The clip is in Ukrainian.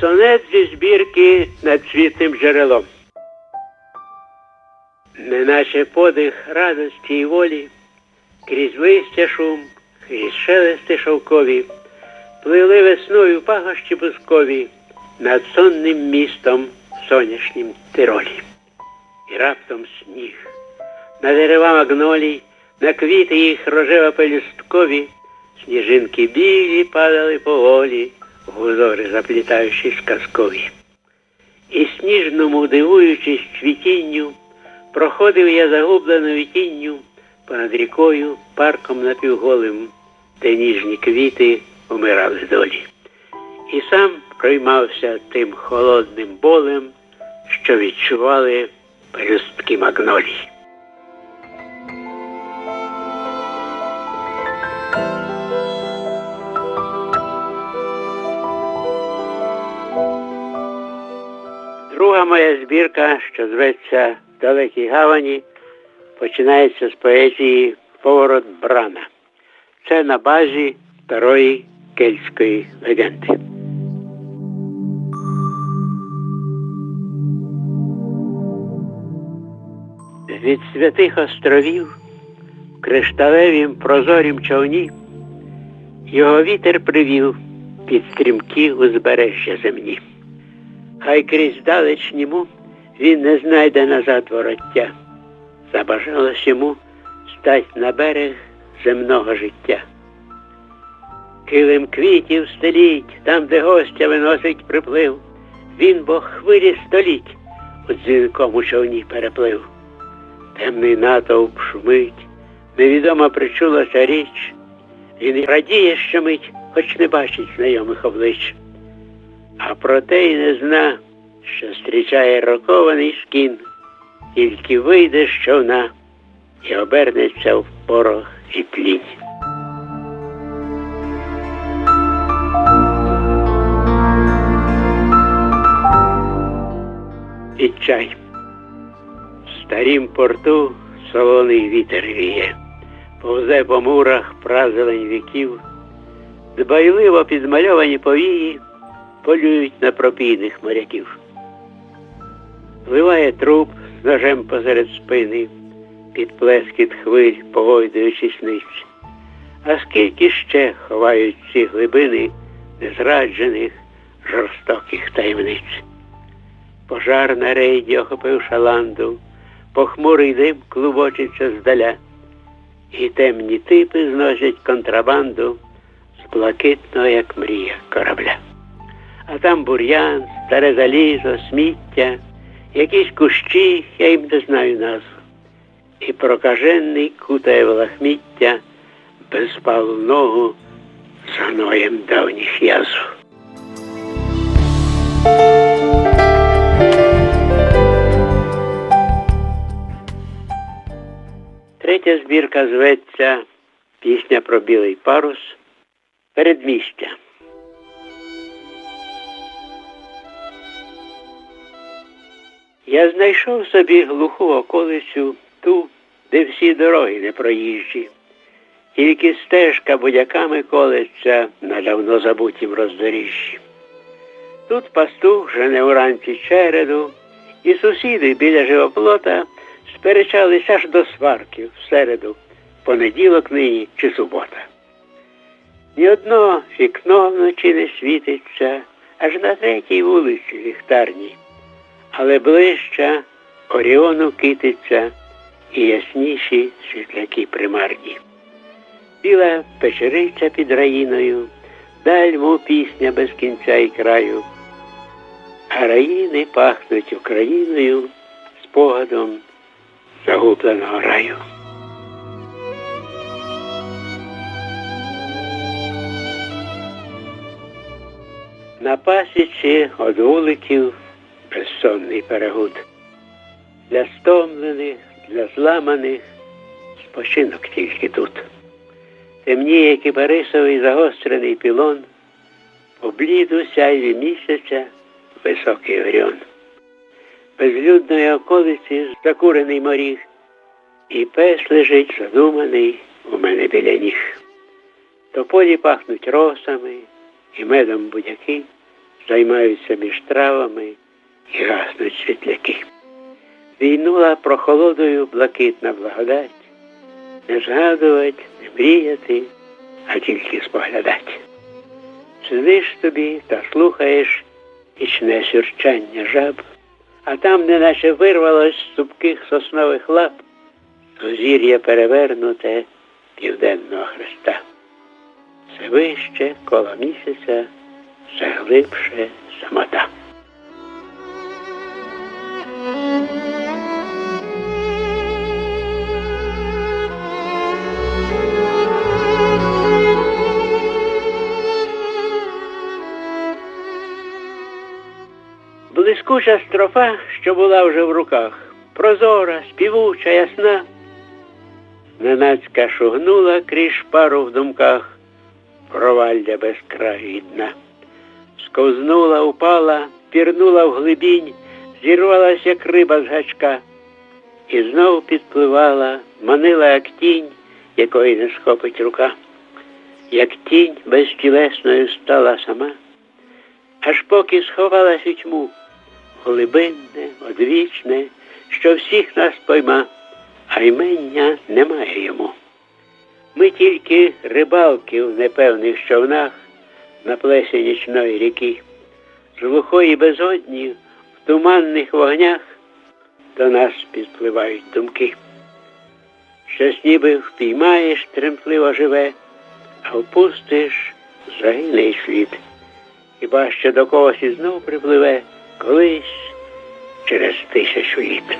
Сонет зі збірки над світлим джерелом. Неначе подих радості й волі, крізь листя шум, крізь шелести шовкові, плили весною пагощі бускові над сонним містом в сонячнім тиролі. І раптом сніг. На дерева магнолій, на квіти їх рожево пелюсткові, сніжинки білі падали поволі, в узори заплітаючись казкові. І сніжному, дивуючись цвітінню, проходив я загубленою тінню понад рікою, парком напівголим, де ніжні квіти умирали долі. І сам проймався тим холодним болем, що відчували пелюстки магнолій. Друга моя збірка, що зветься в далекій гавані, починається з поезії Поворот Брана. Це на базі старої кельтської легенди. Від святих островів в кришталевім прозорім човні його вітер привів під стрімкі узбережжя земні. Хай крізь далеч німу він не знайде назад вороття. Забажалось йому стать на берег земного життя. Килим квітів стеліть, там, де гостя виносить приплив, він бо хвилі століть у дзвінкому човні переплив. Темний натовп шумить, невідома причулася річ. Він радіє, що мить, хоч не бачить знайомих облич. А проте й не зна, що зустрічає рокований шкін, тільки вийде з човна і обернеться в порох і тлінь. І чай. В старім порту солоний вітер віє, повзе по мурах празелень віків, дбайливо підмальовані повії полюють на пропійних моряків. Вливає труп з ножем посеред спини, під плескіт хвиль, погойдуючись ниць. А скільки ще ховають ці глибини незраджених жорстоких таємниць. Пожар на рейді охопив шаланду, похмурий дим клубочиться здаля, і темні типи зносять контрабанду з блакитного, як мрія корабля. А там бур'ян, старе залізо, сміття, якісь кущі, я їм не знаю назву. І прокажений кутає в лахміття безпалного з гноєм давніх язв. Третя збірка зветься Пісня про білий парус Передмістя. Я знайшов собі глуху околицю ту, де всі дороги не проїжджі, тільки стежка будяками колеться на давно забутім роздоріжжі. Тут пастух жене уранці череду, і сусіди біля живоплота сперечались аж до сварки в середу, понеділок нині чи субота. Ні одно вікно вночі не світиться, аж на третій вулиці ліхтарній але ближча Оріону кититься і ясніші світляки примарні. Біла печериця під раїною, даль мов пісня без кінця і краю, а раїни пахнуть Україною спогадом загубленого раю. На пасіці од вуликів безсонний перегуд. Для стомлених, для зламаних спочинок тільки тут. Темніє кипарисовий загострений пілон, обліду сяйві місяця високий оріон. Безлюдної околиці закурений моріг, і пес лежить задуманий у мене біля ніг. То полі пахнуть росами і медом будяки, займаються між травами і гаснуть світляки. Війнула прохолодою блакитна благодать, не згадувати, не мріяти, а тільки споглядати. Сидиш тобі та слухаєш нічне сюрчання жаб, а там, неначе вирвалось з цупких соснових лап, сузір'я перевернуте південного хреста. Все вище коло місяця, все глибше самота. Блискуча строфа, що була вже в руках, прозора, співуча, ясна, ненацька шугнула крізь шпару в думках, провалля без. Сковзнула, упала, пірнула в глибінь, зірвалась, як риба з гачка, і знов підпливала, манила, як тінь, якої не схопить рука, як тінь безтілесною стала сама, аж поки сховалась у тьму, глибинне, одвічне, що всіх нас пойма, а ймення немає йому. Ми тільки рибалки в непевних човнах на плесі нічної ріки, з глухої безодні в туманних вогнях до нас підпливають думки. Щось ніби впіймаєш тремтливо живе, а впустиш загине слід. Хіба що до когось і знов припливе колись через тисячу літ.